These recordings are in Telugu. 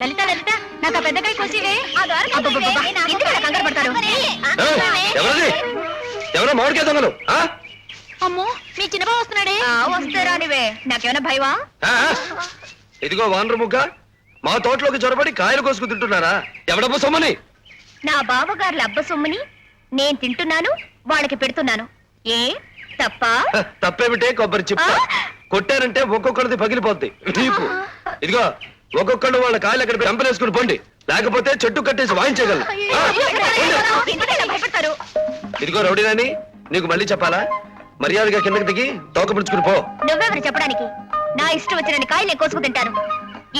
లలిత లలిత నాకు కోసివే ఎందుకు అలా కంగారు పడతారు? ఎవరో మామిడికాయ దొంగలు? అమ్మో మీ చిన్నబా వస్తున్నాడే? వస్తారా నీవే నాకేమైనా భయవా? ఇదిగో వానరు ముగ్గ మా తోటలోకి చొరబడి కాయలు కోసుకు తింటున్నారా? ఎవడబ్బ సొమ్మని? నా బావగారుల అబ్బ సొమ్ముని నేను తింటున్నాను వాళ్ళకి పెడుతున్నాను. ఏ? తప్ప? తప్పేమిటే కొబ్బరి చిప్ప? కొట్టారంటే ఒక్కొక్కరిది పగిలిపోద్ది. ఇదిగో ఒక్కొక్కడు వాళ్ళ కాయలు అక్కడ చంపలేసుకుని పోండి. లేకపోతే చెట్టు కట్టేసి వాయించగలరు భయపడతారు? ఇదిగో రౌడీనాని నీకు మళ్ళీ చెప్పాలా? మర్యాదగా కిందకి దిగి తోక పుడుచుకుని పో. నువ్వెవరు చెప్పడానికి? నా ఇష్టం వచ్చిన కాయలు కోసుకు తింటాను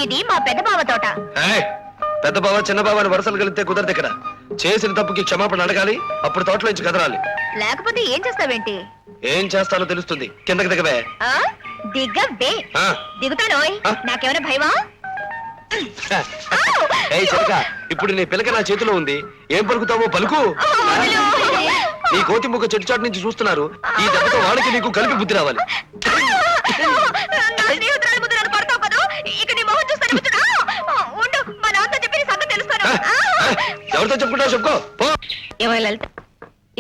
ఇది మా పెద్ద బావ తోట. పెద్ద బావ చిన్న బావ అని వరుసలు కలిస్తే కుదరదు ఇక్కడ. చేసిన తప్పుకి క్షమాపణ అడగాలి అప్పుడు తోటలో నుంచి కదరాలి. లేకపోతే ఏం చేస్తావేంటి? ఏం చేస్తానో తెలుస్తుంది. కిందకి దిగవే. ఆ? దిగవే. ఆ. దిగుతానోయ్? నాకేమైనా భయమా? ఏయ్ చిలక ఇప్పుడు నీ పిలక నా చేతిలో ఉంది. ఏం పలుకుతావో పలుకు. నీ కోతి ముక్క చెట్టు చాటు నుంచి చూస్తున్నారు. ఈ దెబ్బతో వాళ్ళకి నీకు కలిపి బుద్ధి రావాలి. ఎవరితో చెప్పుకుంటావు చెప్పుకో.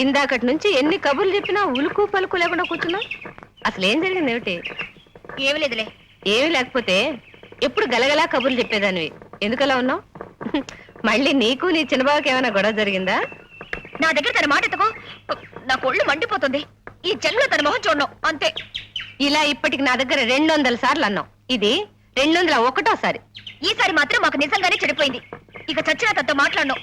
ఇందాకటి నుంచి ఎన్ని కబుర్లు చెప్పినా ఉలుకు పలుకు లేకుండా కూర్చున్నా అసలు ఏం జరిగింది ఏమిటి? ఏమీ లేదులే. ఏమీ లేకపోతే ఎప్పుడు గలగలా కబుర్లు చెప్పేదానివి. ఎందుకలా ఉన్నావు? మళ్ళీ నీకు నీ చిన్నబాబుకి ఏమైనా గొడవ జరిగిందా? నా దగ్గర తన మాట ఎత్తుకో. నా కొళ్ళు మండిపోతుంది. ఈ జన్మలో తన మొహం చూడను. అంతే. ఇలా ఇప్పటికి నా దగ్గర రెండు వందల సార్లు అన్నావు. ఇది రెండు వందల ఒకటోసారి ఈసారి మాత్రం మాకు నిజంగానే చెడిపోయింది. ఇక చచ్చిన తనతో మాట్లాడను.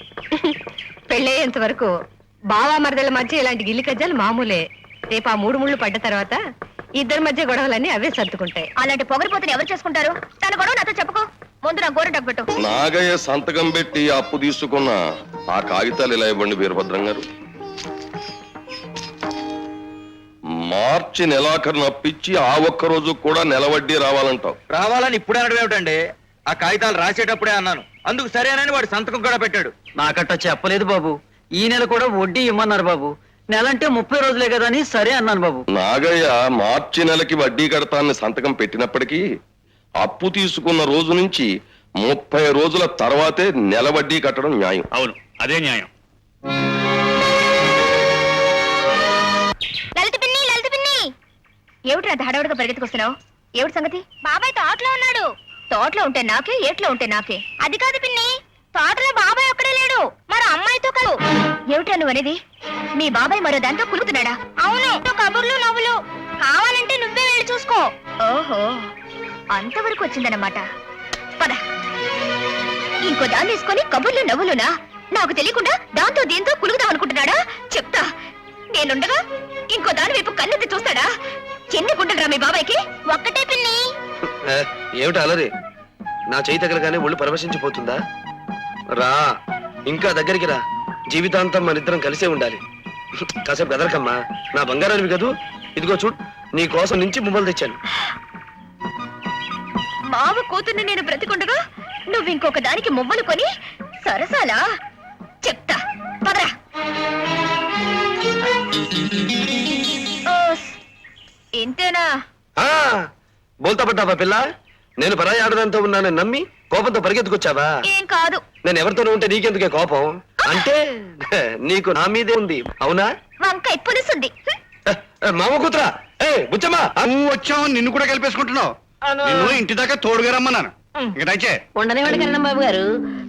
పెళ్ళయ్యేంత వరకు బావా మరదల మధ్య ఇలాంటి గిల్లి కజ్జాలు మామూలే. రేపు ఆ మూడు ముళ్ళు పడ్డ తర్వాత ఇద్దరి మధ్య గొడవలన్నీ అవే సర్దుకుంటాయి. అలాంటి పొగరిపోతుని ఎవరు చేసుకుంటారు? తన గొడవ నాతో చెప్పుకో. ముందు నా గోర పెట్టు. నాగయ్య సంతకం పెట్టి అప్పు తీసుకున్న ఆ కాగితాలు ఇలా ఇవ్వండి వీరభద్రం గారు? మార్చి నెలాఖరున అప్పిచ్చి ఆ ఒక్క రోజు కూడా నెల వడ్డీ రావాలంటావు. రావాలని ఇప్పుడే అనడం ఏమిటండి? ఆ కాగితాలు రాసేటప్పుడే అన్నాను. అందుకు సరేనని వాడు సంతకం కూడా పెట్టాడు. నాకట్ట చెప్పలేదు బాబు. ఈ నెల కూడా వడ్డీ ఇమ్మన్నారు బాబు. నెలంటే ముప్పై రోజులే కదా అని సరే అన్నాను బాబు. నాగయ్య మార్చి నెలకి వడ్డీ కడతాన్ని సంతకం పెట్టినప్పటికీ అప్పు తీసుకున్న రోజు నుంచి ముప్పై రోజుల తర్వాతే నెల వడ్డీ కట్టడం న్యాయం. అవును అదే న్యాయం. లలిత పిన్ని లలిత పిన్ని! ఏమిటి అంత హడావుడిగా పరిగెత్తుకొస్తున్నావు? ఏమిటి సంగతి? బాబాయ్ తోటలో ఉన్నాడు. తోటలో ఉంటే నాకే ఏట్లో ఉంటే నాకే. అది కాదు పిన్ని. తోటలో బాబాయ్ ఒక్కడే లేడు. మరో అమ్మాయితో కలు. ఏమిటా నువ్వు అనేది? మీ బాబాయ్ మరో దాంతో కులుగుతున్నాడా? అవును. కబుర్లు నవ్వులు. కావాలంటే నువ్వే వెళ్ళి చూసుకో. ఓహో. అంతవరకు వచ్చిందన్నమాట. పద. ఇంకో దాన్ని తీసుకొని కబుర్లు నవ్వులునా? నాకు తెలియకుండా దాంతో దీంతో కులుగుదాం అనుకుంటున్నాడా? చెప్తా. నేనుండగా ఇంకో దాని వైపు కన్నెత్తి చూస్తాడా? ఎన్ని గుండెలరా మీ బాబాయ్కి? ఒక్కటే పిన్ని. ఏ, ఏమిటి అలరి? నా చేయి తగలగానే ఒళ్ళు పరవశించిపోతుందా? రా. ఇంకా దగ్గరికి రా. జీవితాంతం మన ఇద్దరం కలిసే ఉండాలి. కాసేపు గదరకమ్మా నా బంగారానివి కదూ? ఇదిగో చూడు నీ కోసం నుంచి ముమ్మలు తెచ్చాను. మావ కూతుర్ని నేను బ్రతికుండగా నువ్వు ఇంకొక దానికి మువ్వలు కొని సరసాలా? చెప్తా. పదరా. ఇంతేనా? ఆ బోల్తా పడ్డావా పిల్ల? నేను పరాయి ఆడదాంతో ఉన్నానని నమ్మి కోపంతో పరిగెత్తుకొచ్చావా? ఏం కాదు. నేను ఎవరితోనూ ఉంటే నీకెందుకే కోపం? అంటే నీకు నా మీదే ఉంది. అవునా? వంకాయ పులుసుంది మామ కూతురా. ఏ బుచ్చమ్మా. నువ్వు వచ్చావు నిన్ను కూడా కలిపేసుకుంటున్నావు. నిన్ను ఇంటి దాకా తోడుగా రమ్మన్నాను ఇంకా దయచే ఉండనివ్వండి కరణం బాబు గారు.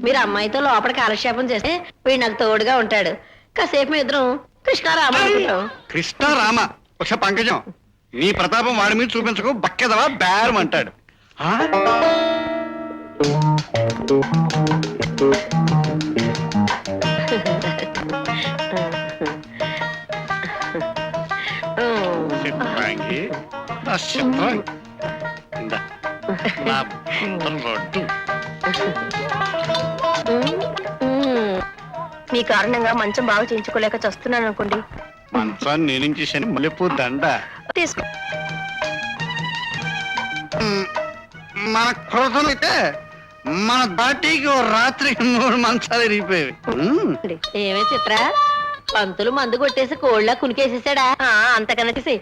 మీరు అమ్మాయితో లోపల కాలక్షేపం చేస్తే వీడు నాకు తోడుగా ఉంటాడు. కాసేపు మీ ఇద్దరం కృష్ణారామ అనుకుంటాం. కృష్ణ రామ ఒకసారి పంకజం. నీ ప్రతాపం వాడి మీద చూపించకు బక్కెదవా బేరం అంటాడు. నా. ఇందా. నా. మీ కారణంగా మంచం బాగా చేయించుకోలేక చస్తున్నాను అనుకోండి మంచాన్ని నేనించేసాను మల్లెపూ దండ తీసుకో మన క్రోధం అయితే మన బట్టి ఓ రాత్రి మూడు మంచాలు ఇరిగిపోయేవి. ఏమే చిత్ర? పంతులు మందు కొట్టేసి కోళ్ళ కునికేసేసాడా? అంతకన్నా చేసి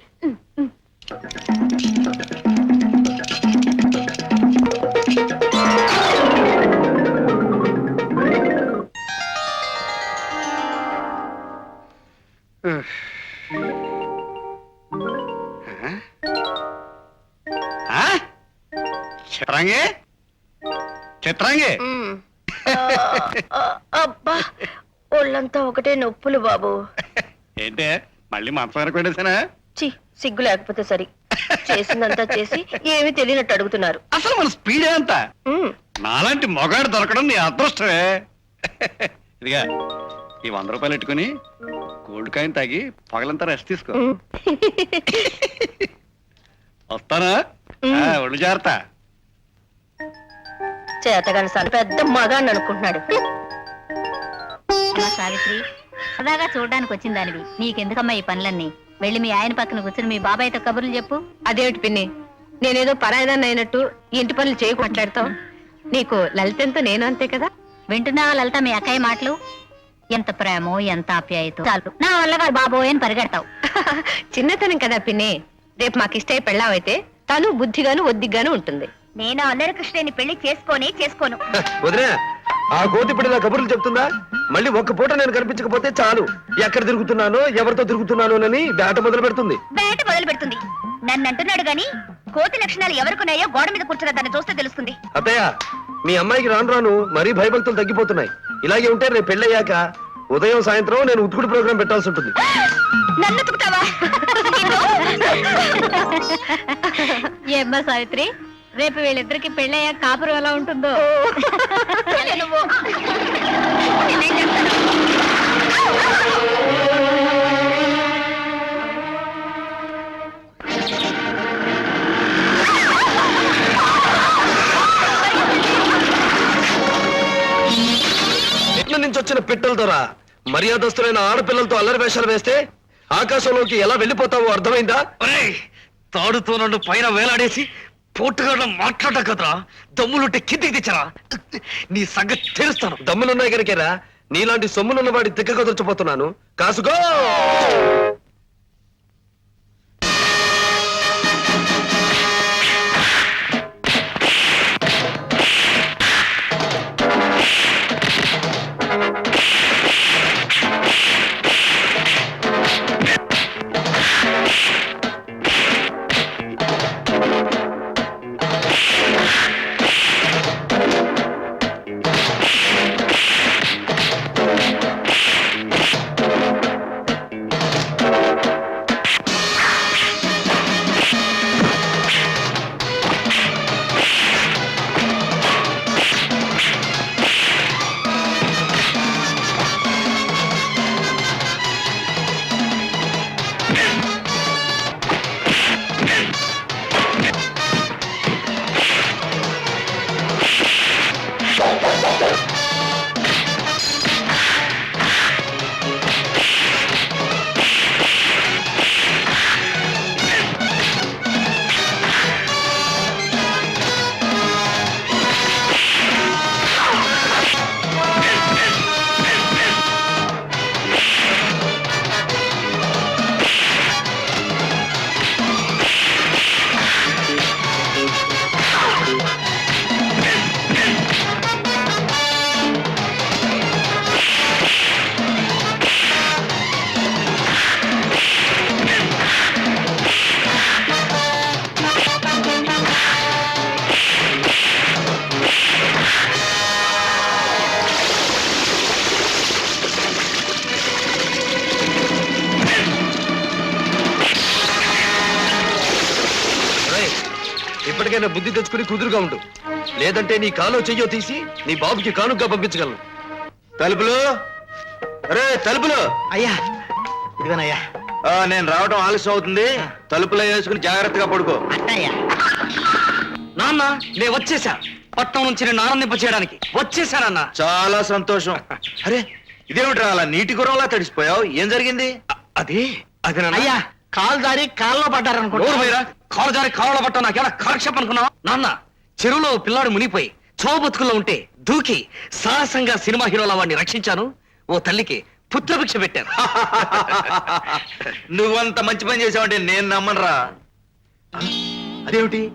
Ugh. చిత్రాంగి? చిత్రాంగి? అబ్బా ఒళ్ళంతా ఒకటే నొప్పులు బాబు. ఏంటే మళ్ళీ మంచం కొట్టేసానా చి సిగ్గు లేకపోతే సరి. చేసిందంతా చేసి ఏమీ తెలియనట్టు అడుగుతున్నారు. అసలు మన స్పీడ్ ఎంత ఉమ్, నాలాంటి మొగాడు దొరకడం నీ అదృష్టమే. ఇదిగా ఈ వంద రూపాయలు పెట్టుకుని గోల్డ్ కాయిన్ తాగి పగలంతా రెస్ట్ తీసుకో. ఉమ్. వస్తానా? ఆ, ఒళ్ళు జాగ్రత్త. చేతగాని సార్ పెద్ద మగాన్ని అనుకుంటున్నాడు. అమ్మా సావిత్రి సదాగా చూడడానికి వచ్చిందానివి నీకెందుకమ్మా ఈ పనులన్నీ? వెళ్ళి మీ ఆయన పక్కన కూర్చుని మీ బాబాయ్తో కబుర్లు చెప్పు. అదేమిటి పిన్ని? నేనేదో పరాయిదాన్ని అయినట్టు ఇంటి పనులు చేయకు మాట్లాడతావు. నీకు లలితంతో నేను అంతే కదా? వింటున్నావా లలిత మీ అక్కయ్య మాటలు? ఎంత ప్రేమో ఎంత ఆప్యాయతో. చాలు. నా వల్ల కాదు బాబోయ్ అని పరిగెడతావు. చిన్నతనం కదా పిన్ని. రేపు మాకు ఇష్ట పెళ్ళావైతే తను బుద్ధిగాను ఒద్దిగాను ఉంటుంది. నేను అల్లరి కృష్ణని పెళ్ళి చేసుకొని చేసుకోను. వదినా ఆ కోతి ఇప్పుడు నా కబుర్లు చెప్తుందా? మళ్ళీ ఒక్క పూట నేను కనిపించకపోతే చాలు. ఎక్కడ తిరుగుతున్నానో ఎవరితో తిరుగుతున్నానో అని వేట మొదలు పెడుతుంది. వేట మొదలు పెడుతుంది. నన్ను అంటున్నాడు గాని కోతి లక్షణాలు ఎవరికున్నాయో గోడ మీద కూర్చున్న దాన్ని చూస్తే తెలుస్తుంది. అత్తయ్య మీ అమ్మాయికి రాను రాను మరీ భయభక్తులు తగ్గిపోతున్నాయి. ఇలాగే ఉంటే రేపు పెళ్ళయ్యాక ఉదయం సాయంత్రం నేను ఉతుకుడు ప్రోగ్రాం పెట్టాల్సి ఉంటుంది. నన్ను తుకుతావా ఏమ్మా సావిత్రి రేపు వీళ్ళిద్దరికి పెళ్ళయ్యా కాపురం ఎలా ఉంటుందో? నువ్వు. నేనేం చేస్తాను? ఎట్ల నుంచి వచ్చిన పిట్టల ద్వారా మర్యాదస్తులైన ఆడపిల్లలతో అల్లరి వేషాలు వేస్తే ఆకాశంలోకి ఎలా వెళ్ళిపోతావో అర్థమైందా? తాడుతో నన్ను పైన వేలాడేసి పోటుగా మాట్లాడ కదరా. దమ్ములుంటే కిందికి తెచ్చరా? నీ సంగతి తెలుస్తాను. దమ్ములున్నాయి కనుకేరా. నీలాంటి సొమ్ములున్న వాడి తిక్క కుదర్చిపోతున్నాను కాసుకో! ఇప్పటికైనా బుద్ధి తెచ్చుకుని కుదురుగా ఉండు. లేదంటే నీ కాలో చెయ్యో తీసి నీ బాబుకి కానుగ్గా పంపించగలను. తలుపులు? అరే తలుపులు! అయ్యా ఇదిగోనయ్యా. ఆ, నేను రావడం ఆలస్యం అవుతుంది. తలుపులో వేసుకుని జాగ్రత్తగా పడుకో. నాన్న నేను వచ్చేసా. పట్నం నుంచి నేను ఆనందింప చేయడానికి. వచ్చేసానన్న చాలా సంతోషం. అరే ఇదేమిట్రా అలా నీటి గుర్రంలా తడిసిపోయావు? ఏం జరిగింది? అది అది నాన్న. అయ్యా కాలు దారి కాల్లో పడ్డారనుకుంటా. కాలు జారి కాళ్ళ పట్ట నాకేలా కాలక్షేపం అనుకున్నావా? నాన్న చెరువులో పిల్లాడు మునిపోయి చోబతుకుల్లో ఉంటే దూకి సాహసంగా సినిమా హీరోల వాడిని రక్షించాను. ఓ తల్లికి పుత్రభిక్ష పెట్టాను. నువ్వంత మంచి పని చేసావంటే నేను నమ్మనురా. అదేమిటి?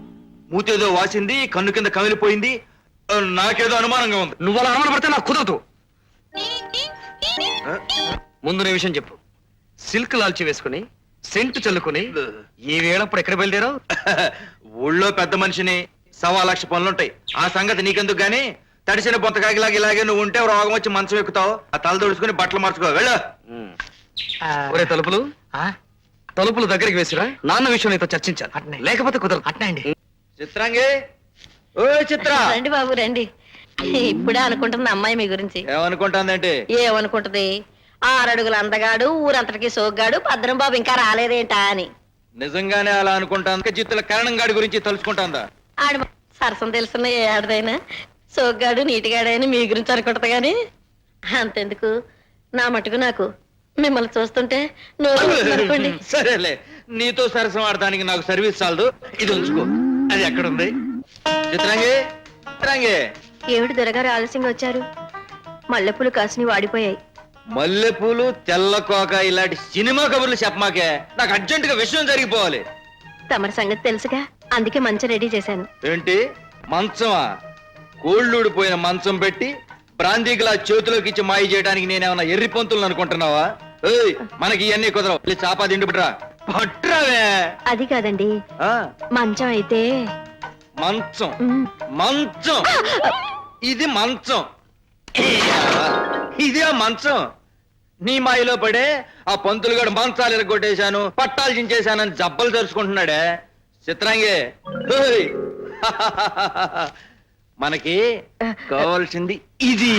మూతేదో వాసింది కన్ను కింద కమిలిపోయింది. నాకేదో అనుమానంగా ఉంది. నువ్వు అలా అనుమాన పడితే నాకు కుదరదు. ముందు నీ విషయం చెప్పు. సిల్క్ లాల్చి వేసుకుని సెంటు చల్లుకుని ఈ వేళప్పుడు ఎక్కడ బయలుదేరావు? ఊళ్ళో పెద్ద మనిషిని సవా లక్ష పనులుంటాయి ఆ సంగతి నీకెందుకు గాని? తడిసిన బొంతకాగిలాగా ఇలాగే నువ్వు ఉంటే రోగం వచ్చి మంచం ఎక్కుతావు. ఆ తల దొడుచుకుని బట్టలు మార్చుకో వెళ్ళు. ఒరే తలుపులు. ఆ, తలుపులు దగ్గరికి వేసిరా? నాన్న విషయం నీతో చర్చించాలి. అట్నే. లేకపోతే కుదరదు. అట్నే అండి. చిత్రాంగి. ఓ చిత్ర. రండి బాబు రండి. ఇప్పుడే అనుకుంటుంది అమ్మాయి మీ గురించి. ఏమనుకుంటాందంటే? ఏమనుకుంటది? ఆరడుగుల అందగాడు ఊరంతటికి సోగ్గాడు భద్రం బాబు ఇంకా రాలేదేంటా అని. నిజంగానే అలా అనుకుంటాను చిత్తుల కరణం గాడి గురించి తలుచుకుంటాందా? ఆడు సరసం తెలుసున్న ఏ ఆడదైనా సోగ్గాడు నీటిగాడైనా మీ గురించి అనుకుంటది గాని. అంతెందుకు? నా మటుకు నాకు. మిమ్మల్ని చూస్తుంటే నోరు ఊరుతుంది అనుకోండి. సరేలే. నీతో సరసం ఆడటానికి నాకు సర్వీస్ చాలదు. ఇది ఉంచుకో. అది ఎక్కడుంది? చిత్రాంగి చిత్రాంగి. ఏమిటి దొరగారు ఆలస్యంగా వచ్చారు? మల్లెపూలు కాసిని వాడిపోయాయి. మల్లెపూలు తెల్ల కోక ఇలాంటి సినిమా కబుర్లు చెప్పమాకే. నాకు అర్జెంటుగా విషయం జరిగిపోవాలి. తమరి సంగతి తెలుసుగా? అందుకే మంచి రెడీ చేశాను. ఏంటి? మంచమా? కోళ్ళూడిపోయిన మంచం పెట్టి బ్రాందీ గ్లాస్ చేతిలోకి ఇచ్చి మాయ చేయడానికి నేనేమన్నా ఎర్రి పంతులను అనుకుంటున్నావా? ఏయ్ మనకి ఇవన్నీ కుదరవు. చాపా తిండి పట్టురా పట్టురావే అది కాదండి. ఆ, మంచం అయితే మంచం. మంచం. ఇది మంచం. ఇది ఆ మంచం. నీ మాయలో పడే ఆ పంతులు గడు మంచాలు ఎరగొట్టేశాను పట్టాలు చించేశానని జబ్బలు తెరుచుకుంటున్నాడే చిత్రంగే మనకి కావాల్సింది ఇది.